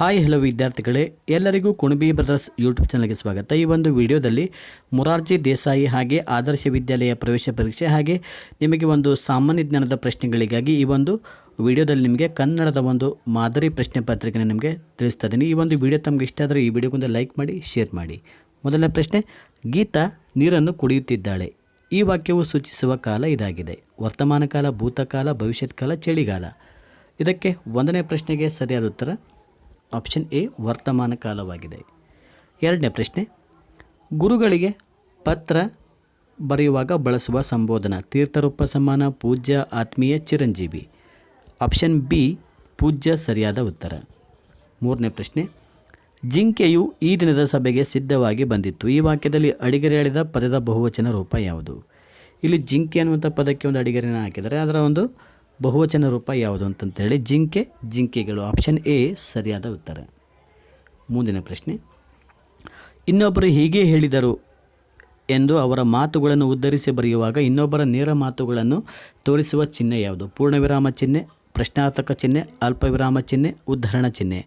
Hi hello ವಿದ್ಯಾರ್ಥಿಗಳೇ. ಎಲ್ಲರಿಗೂ Kunbi brothers YouTube ಚಾನಲ್ಗೆ ಸ್ವಾಗತ. ಈ ಒಂದು ವಿಡಿಯೋದಲ್ಲಿ ಮೊರಾರ್ಜಿ ದೇಸಾಯಿ ಹಾಗೆ ಆದರ್ಶ ವಿದ್ಯಾಲಯ ಪ್ರವೇಶ ಪರೀಕ್ಷೆ ಹಾಗೆ ನಿಮಗೆ ಒಂದು ಸಾಮಾನ್ಯ ಜ್ಞಾನದ ಪ್ರಶ್ನೆಗಳಿಗಾಗಿ ಈ ಒಂದು ವಿಡಿಯೋದಲ್ಲಿ ನಿಮಗೆ ಕನ್ನಡದ ಒಂದು ಮಾದರಿ ಪ್ರಶ್ನೆ ಪತ್ರಿಕೆನ ನಿಮಗೆ ತಿಳಿಸ್ತಾ ಇದ್ದೀನಿ. ಈ ಒಂದು ವಿಡಿಯೋ ತಮಗೆ ಇಷ್ಟ ಆದರೆ ಈ ವಿಡಿಯೋಗೊಂದು ಲೈಕ್ ಮಾಡಿ, ಶೇರ್ ಮಾಡಿ. ಮೊದಲನೇ ಪ್ರಶ್ನೆ, ಗೀತಾ ನೀರನ್ನು ಕುಡಿಯುತ್ತಿದ್ದಾಳೆ. ಈ ವಾಕ್ಯವು ಸೂಚಿಸುವ ಕಾಲ ಇದಾಗಿದೆ. ವರ್ತಮಾನ ಕಾಲ, ಭೂತಕಾಲ, ಭವಿಷ್ಯತ್ ಕಾಲ, ಚಳಿಗಾಲ. ಇದಕ್ಕೆ ಒಂದನೇ ಪ್ರಶ್ನೆಗೆ ಸರಿಯಾದ ಉತ್ತರ ಆಪ್ಷನ್ ಎ, ವರ್ತಮಾನ ಕಾಲವಾಗಿದೆ. ಎರಡನೇ ಪ್ರಶ್ನೆ, ಗುರುಗಳಿಗೆ ಪತ್ರ ಬರೆಯುವಾಗ ಬಳಸುವ ಸಂಬೋಧನ, ತೀರ್ಥರೂಪ ಸಮಾನ, ಪೂಜ್ಯ, ಆತ್ಮೀಯ, ಚಿರಂಜೀವಿ. ಆಪ್ಷನ್ ಬಿ, ಪೂಜ್ಯ ಸರಿಯಾದ ಉತ್ತರ. ಮೂರನೇ ಪ್ರಶ್ನೆ, ಜಿಂಕೆಯು ಈ ದಿನದ ಸಭೆಗೆ ಸಿದ್ಧವಾಗಿ ಬಂದಿತ್ತು. ಈ ವಾಕ್ಯದಲ್ಲಿ ಅಡಿಗೆರೆ ಹೇಳಿದ ಪದದ ಬಹುವಚನ ರೂಪ ಯಾವುದು? ಇಲ್ಲಿ ಜಿಂಕೆ ಅನ್ನುವಂಥ ಪದಕ್ಕೆ ಒಂದು ಅಡಿಗೆರೆನ ಹಾಕಿದರೆ ಅದರ ಒಂದು ಬಹುವಚನ ರೂಪ ಯಾವುದು ಅಂತಂತೇಳಿ ಜಿಂಕೆ, ಜಿಂಕೆಗಳು. ಆಪ್ಷನ್ ಎ ಸರಿಯಾದ ಉತ್ತರ. ಮುಂದಿನ ಪ್ರಶ್ನೆ. ಇನ್ನೊಬ್ಬರು ಹೀಗೆ ಹೇಳಿದರು ಎಂದು ಅವರ ಮಾತುಗಳನ್ನು ಉದ್ಧರಿಸಿ ಬರೆಯುವಾಗ ಇನ್ನೊಬ್ಬರ ನೇರ ಮಾತುಗಳನ್ನು ತೋರಿಸುವ ಚಿಹ್ನೆ ಯಾವುದು? ಪೂರ್ಣವಿರಾಮ ಚಿಹ್ನೆ, ಪ್ರಶ್ನಾರ್ಥಕ ಚಿಹ್ನೆ, ಅಲ್ಪವಿರಾಮ ಚಿಹ್ನೆ, ಉದ್ಧರಣ ಚಿಹ್ನೆ.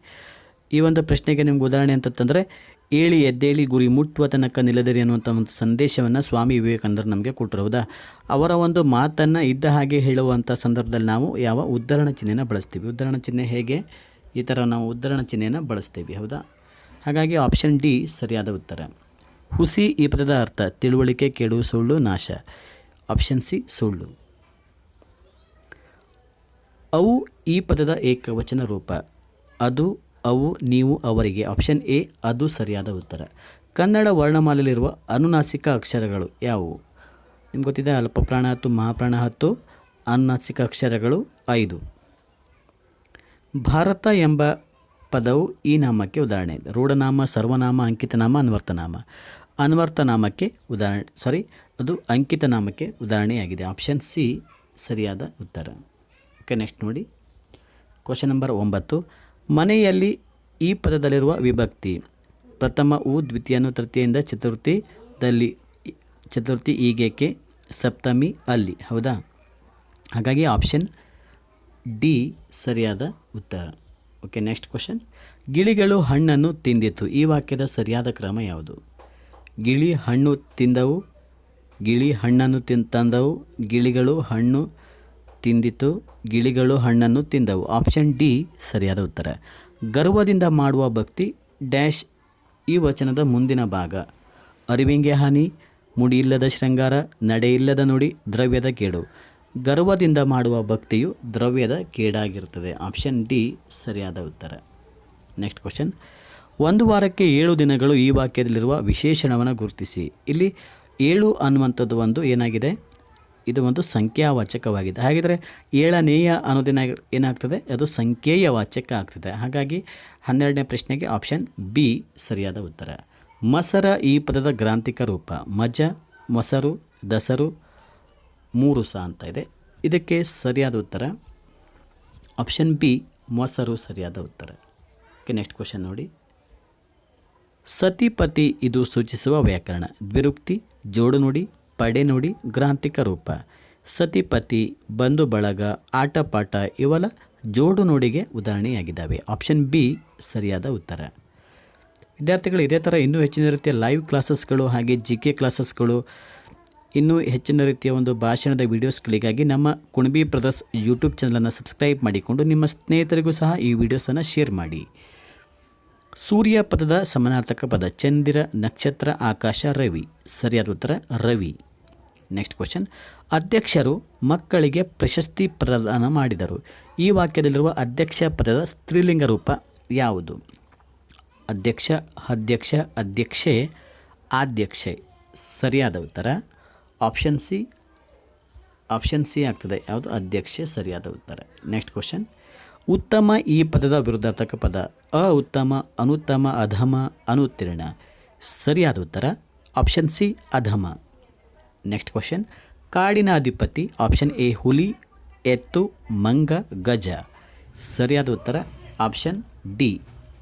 ಈ ಒಂದು ಪ್ರಶ್ನೆಗೆ ನಿಮ್ಗೆ ಉದಾಹರಣೆ ಅಂತಂತಂದರೆ, ಏಳಿ ಎದ್ದೇಳಿ ಗುರಿ ಮುಟ್ಟುವ ತನಕ ನಿಲ್ಲದಿರಿ ಅನ್ನುವಂಥ ಒಂದು ಸಂದೇಶವನ್ನು ಸ್ವಾಮಿ ವಿವೇಕಾನಂದರು ನಮಗೆ ಕೊಟ್ಟರು ಹೌದಾ? ಅವರ ಒಂದು ಮಾತನ್ನು ಇದ್ದ ಹಾಗೆ ಹೇಳುವಂಥ ಸಂದರ್ಭದಲ್ಲಿ ನಾವು ಯಾವ ಉದ್ಧರಣ ಚಿಹ್ನೆನ ಬಳಸ್ತೀವಿ? ಉದ್ಧರಣ ಚಿಹ್ನೆ ಹೇಗೆ? ಈ ಥರ ನಾವು ಉದ್ಧರಣ ಚಿಹ್ನೆಯನ್ನು ಬಳಸ್ತೀವಿ, ಹೌದಾ? ಹಾಗಾಗಿ ಆಪ್ಷನ್ ಡಿ ಸರಿಯಾದ ಉತ್ತರ. ಹುಸಿ ಈ ಪದದ ಅರ್ಥ, ತಿಳುವಳಿಕೆ ಕೆಡು ಸುಳ್ಳು ನಾಶ. ಆಪ್ಷನ್ ಸಿ ಸುಳ್ಳು. ಅವು ಈ ಪದದ ಏಕವಚನ ರೂಪ. ಅದು ಅವು ನೀವು ಅವರಿಗೆ ಆಪ್ಷನ್ ಎ ಅದು ಸರಿಯಾದ ಉತ್ತರ. ಕನ್ನಡ ವರ್ಣಮಾಲೆಯಲ್ಲಿರುವ ಅನುನಾಸಿಕ ಅಕ್ಷರಗಳು ಯಾವುವು? ನಿಮ್ಗೆ ಗೊತ್ತಿದೆ, ಅಲ್ಪಪ್ರಾಣ ಹತ್ತು, ಮಹಾಪ್ರಾಣ ಹತ್ತು, ಅನುನಾಸಿಕ ಅಕ್ಷರಗಳು ಐದು. ಭಾರತ ಎಂಬ ಪದವು ಈ ನಾಮಕ್ಕೆ ಉದಾಹರಣೆ. ಇದೆ ರೂಢನಾಮ, ಸರ್ವನಾಮ, ಅಂಕಿತನಾಮ, ಅನ್ವರ್ತನಾಮ. ಅನ್ವರ್ತನಾಮಕ್ಕೆ ಉದಾಹರಣೆ ಸಾರಿ ಅದು ಅಂಕಿತನಾಮಕ್ಕೆ ಉದಾಹರಣೆಯಾಗಿದೆ. ಆಪ್ಷನ್ ಸಿ ಸರಿಯಾದ ಉತ್ತರ. ಓಕೆ ನೆಕ್ಸ್ಟ್ ನೋಡಿ. ಕ್ವಶನ್ ನಂಬರ್ ಒಂಬತ್ತು. ಮನೆಯಲ್ಲಿ ಈ ಪದದಲ್ಲಿರುವ ವಿಭಕ್ತಿ. ಪ್ರಥಮ ಉ ದ್ವಿತೀಯನು ತೃತೀಯಿಂದ ಚತುರ್ಥಿದಲ್ಲಿ ಚತುರ್ಥಿ ಈಗೇಕೆ ಸಪ್ತಮಿ ಅಲ್ಲಿ. ಹೌದಾ? ಹಾಗಾಗಿ ಆಪ್ಷನ್ ಡಿ ಸರಿಯಾದ ಉತ್ತರ. ಓಕೆ ನೆಕ್ಸ್ಟ್ ಕ್ವಶನ್ ಗಿಳಿಗಳು ಹಣ್ಣನ್ನು ತಿಂದಿತ್ತು ಈ ವಾಕ್ಯದ ಸರಿಯಾದ ಕ್ರಮ ಯಾವುದು? ಗಿಳಿ ಹಣ್ಣು ತಿಂದವು, ಗಿಳಿ ಹಣ್ಣನ್ನು ತಿನ್ ತಂದವು, ಗಿಳಿಗಳು ಹಣ್ಣು ತಿಂದಿತು ಗಿಳಿಗಳು ಹಣ್ಣನ್ನು ತಿಂದವು. ಆಪ್ಷನ್ ಡಿ ಸರಿಯಾದ ಉತ್ತರ. ಗರ್ವದಿಂದ ಮಾಡುವ ಭಕ್ತಿ ಡ್ಯಾಶ್ ಈ ವಚನದ ಮುಂದಿನ ಭಾಗ. ಅರಿವಿಂಗೆ ಹಾನಿ, ಮುಡಿಯಿಲ್ಲದ ಶೃಂಗಾರ, ನಡೆಯಿಲ್ಲದ ನುಡಿ, ದ್ರವ್ಯದ ಕೇಡು. ಗರ್ವದಿಂದ ಮಾಡುವ ಭಕ್ತಿಯು ದ್ರವ್ಯದ ಕೇಡಾಗಿರುತ್ತದೆ. ಆಪ್ಷನ್ ಡಿ ಸರಿಯಾದ ಉತ್ತರ. Next question. ಒಂದು ವಾರಕ್ಕೆ ಏಳು ದಿನಗಳು ಈ ವಾಕ್ಯದಲ್ಲಿರುವ ವಿಶೇಷಣವನ್ನು ಗುರುತಿಸಿ. ಇಲ್ಲಿ ಏಳು ಅನ್ನುವಂಥದ್ದು ಒಂದು ಏನಾಗಿದೆ? ಇದು ಒಂದು ಸಂಖ್ಯಾವಾಚಕವಾಗಿದೆ. ಹಾಗಿದ್ರೆ ಏಳನೇಯ ಅನ್ನೋದೇನ ಏನಾಗ್ತದೆ? ಅದು ಸಂಖ್ಯೇಯ ವಾಚಕ ಆಗ್ತದೆ. ಹಾಗಾಗಿ ಹನ್ನೆರಡನೇ ಪ್ರಶ್ನೆಗೆ ಆಪ್ಷನ್ ಬಿ ಸರಿಯಾದ ಉತ್ತರ. ಮಸರ ಈ ಪದದ ಗ್ರಾಂಥಿಕ ರೂಪ. ಮಜ, ಮೊಸರು, ದಸರು ಮೂರು ಸ ಅಂತ ಇದೆ. ಇದಕ್ಕೆ ಸರಿಯಾದ ಉತ್ತರ. ಆಪ್ಷನ್ ಬಿ ಮೊಸರು ಸರಿಯಾದ ಉತ್ತರ. ಓಕೆ ನೆಕ್ಸ್ಟ್ ಕ್ವಶನ್ ನೋಡಿ. ಸತಿಪತಿ ಇದು ಸೂಚಿಸುವ ವ್ಯಾಕರಣ. ದ್ವಿರುಕ್ತಿ ಜೋಡು ಪಡೆ ನುಡಿ ಗ್ರಾಂಥಿಕ ರೂಪ. ಸತಿಪತಿ, ಬಂಧು ಬಳಗ, ಆಟಪಾಠ ಇವೆಲ್ಲ ಜೋಡು ನುಡಿಗೆ ಉದಾಹರಣೆಯಾಗಿದ್ದಾವೆ. ಆಪ್ಷನ್ ಬಿ ಸರಿಯಾದ ಉತ್ತರ. ವಿದ್ಯಾರ್ಥಿಗಳು ಇದೇ ಥರ ಇನ್ನೂ ಹೆಚ್ಚಿನ ರೀತಿಯ ಲೈವ್ ಕ್ಲಾಸಸ್ಗಳು ಹಾಗೆ ಜಿ ಕೆ ಕ್ಲಾಸಸ್ಗಳು, ಇನ್ನೂ ಹೆಚ್ಚಿನ ರೀತಿಯ ಒಂದು ಭಾಷಣದ ವೀಡಿಯೋಸ್ಗಳಿಗಾಗಿ ನಮ್ಮ ಕುಣಬಿ ಬ್ರದರ್ಸ್ ಯೂಟ್ಯೂಬ್ ಚಾನಲನ್ನು ಸಬ್ಸ್ಕ್ರೈಬ್ ಮಾಡಿಕೊಂಡು ನಿಮ್ಮ ಸ್ನೇಹಿತರಿಗೂ ಸಹ ಈ ವಿಡಿಯೋಸನ್ನು ಶೇರ್ ಮಾಡಿ. ಸೂರ್ಯ ಪದದ ಸಮಾನಾರ್ಥಕ ಪದ ಚಂದಿರ ನಕ್ಷತ್ರ ಆಕಾಶ ರವಿ. ಸರಿಯಾದ ಉತ್ತರ ರವಿ. ನೆಕ್ಸ್ಟ್ ಕ್ವಶನ್ ಅಧ್ಯಕ್ಷರು ಮಕ್ಕಳಿಗೆ ಪ್ರಶಸ್ತಿ ಪ್ರದಾನ ಮಾಡಿದರು. ಈ ವಾಕ್ಯದಲ್ಲಿರುವ ಅಧ್ಯಕ್ಷ ಪದದ ಸ್ತ್ರೀಲಿಂಗ ರೂಪ ಯಾವುದು? ಅಧ್ಯಕ್ಷ ಅಧ್ಯಕ್ಷ, ಅಧ್ಯಕ್ಷೆ, ಆಧ್ಯಕ್ಷೆ. ಸರಿಯಾದ ಉತ್ತರ. ಆಪ್ಷನ್ ಸಿ ಆಪ್ಷನ್ ಸಿ ಆಗ್ತದೆ. ಯಾವುದು? ಅಧ್ಯಕ್ಷೆ, ಸರಿಯಾದ ಉತ್ತರ. ನೆಕ್ಸ್ಟ್ ಕ್ವಶನ್ ಉತ್ತಮ ಈ ಪದದ ವಿರುದ್ಧಾರ್ಥಕ ಪದ. ಅ ಉತ್ತಮ ಅನುತ್ತಮ, ಅಧಮ, ಅನುತ್ತೀರ್ಣ. ಸರಿಯಾದ ಉತ್ತರ. ಆಪ್ಷನ್ ಸಿ ಅಧಮ. ನೆಕ್ಸ್ಟ್ ಕ್ವಶನ್ ಕಾಡಿನ ಅಧಿಪತಿ ಆಪ್ಷನ್ ಎ ಹುಲಿ. ಎತ್ತು, ಮಂಗ, ಗಜ. ಸರಿಯಾದ ಉತ್ತರ ಆಪ್ಷನ್ ಡಿ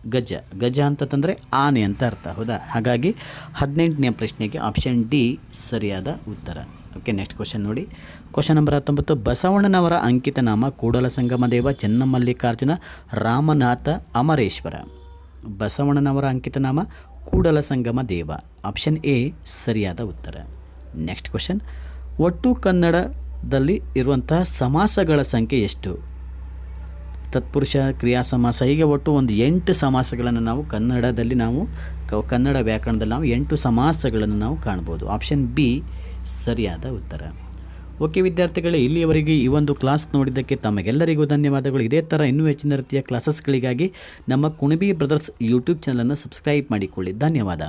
ಗಜ. ಗಜ ಅಂತಂದರೆ ಆನೆ ಅಂತ ಅರ್ಥ, ಹೌದಾ? ಹಾಗಾಗಿ ಹದಿನೆಂಟನೇ ಪ್ರಶ್ನೆಗೆ ಆಪ್ಷನ್ ಡಿ ಸರಿಯಾದ ಉತ್ತರ. ಓಕೆ ನೆಕ್ಸ್ಟ್ ಕ್ವಶನ್ ನೋಡಿ. ಕ್ವಶನ್ ನಂಬರ್ ಹತ್ತೊಂಬತ್ತು. ಬಸವಣ್ಣನವರ ಅಂಕಿತ ನಾಮ ಕೂಡಲ ಸಂಗಮ ದೇವ ಚೆನ್ನಮಲ್ಲಿಕಾರ್ಜುನ, ರಾಮನಾಥ, ಅಮರೇಶ್ವರ. ಬಸವಣ್ಣನವರ ಅಂಕಿತ ನಾಮ ಕೂಡಲ ಸಂಗಮ ದೇವ ಆಪ್ಷನ್ ಎ ಸರಿಯಾದ ಉತ್ತರ. ನೆಕ್ಸ್ಟ್ ಕ್ವಶನ್ ಒಟ್ಟು ಕನ್ನಡದಲ್ಲಿ ಇರುವಂತಹ ಸಮಾಸಗಳ ಸಂಖ್ಯೆ ಎಷ್ಟು? ತತ್ಪುರುಷ, ಕ್ರಿಯಾ ಸಮಾಸ, ಹೀಗೆ ಒಟ್ಟು ಒಂದು ಎಂಟು ಸಮಾಸಗಳನ್ನು ನಾವು ಕನ್ನಡದಲ್ಲಿ ನಾವು ಕನ್ನಡ ವ್ಯಾಕರಣದಲ್ಲಿ ನಾವು ಎಂಟು ಸಮಾಸಗಳನ್ನು ನಾವು ಕಾಣ್ಬೋದು. ಆಪ್ಷನ್ ಬಿ ಸರಿಯಾದ ಉತ್ತರ. ಓಕೆ ವಿದ್ಯಾರ್ಥಿಗಳೇ, ಇಲ್ಲಿಯವರೆಗೆ ಈ ಒಂದು ಕ್ಲಾಸ್ ನೋಡಿದ್ದಕ್ಕೆ ತಮಗೆಲ್ಲರಿಗೂ ಧನ್ಯವಾದಗಳು. ಇದೇ ಥರ ಇನ್ನೂ ಹೆಚ್ಚಿನ ರೀತಿಯ ಕ್ಲಾಸಸ್ಗಳಿಗಾಗಿ ನಮ್ಮ ಕುಣಬಿ ಬ್ರದರ್ಸ್ ಯೂಟ್ಯೂಬ್ ಚಾನಲನ್ನು ಸಬ್ಸ್ಕ್ರೈಬ್ ಮಾಡಿಕೊಳ್ಳಿ. ಧನ್ಯವಾದ.